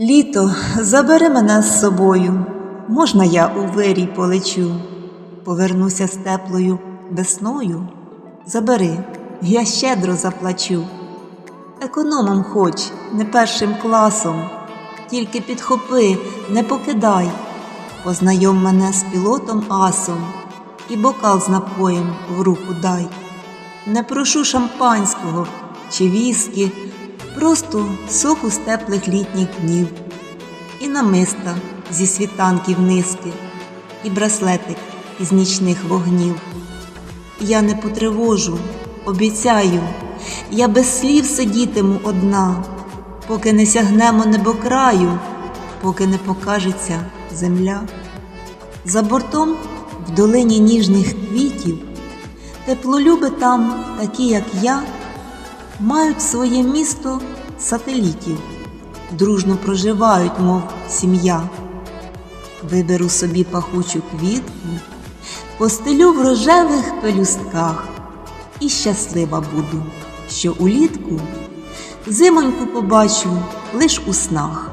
Літо, забери мене з собою, можна я у вирій полечу, повернуся з теплою весною. Забери, я щедро заплачу. Економом хоч, не першим класом, тільки підхопи, не покидай, познайом мене з пілотом асом і бокал з напоєм в руку дай. Не прошу шампанського чи віскі, просто соку з теплих літніх днів, і намиста зі світанків низки, і браслетик із нічних вогнів. Я не потривожу, обіцяю, я без слів сидітиму одна, поки не сягнемо небокраю, поки не покажеться земля. За бортом в долині ніжних квітів, теплолюби там, такі як я, мають своє місто сателітів, дружно проживають, мов сім'я. Виберу собі пахучу квітку, постелю в рожевих пелюстках і щаслива буду, що улітку зимоньку побачу лиш у снах.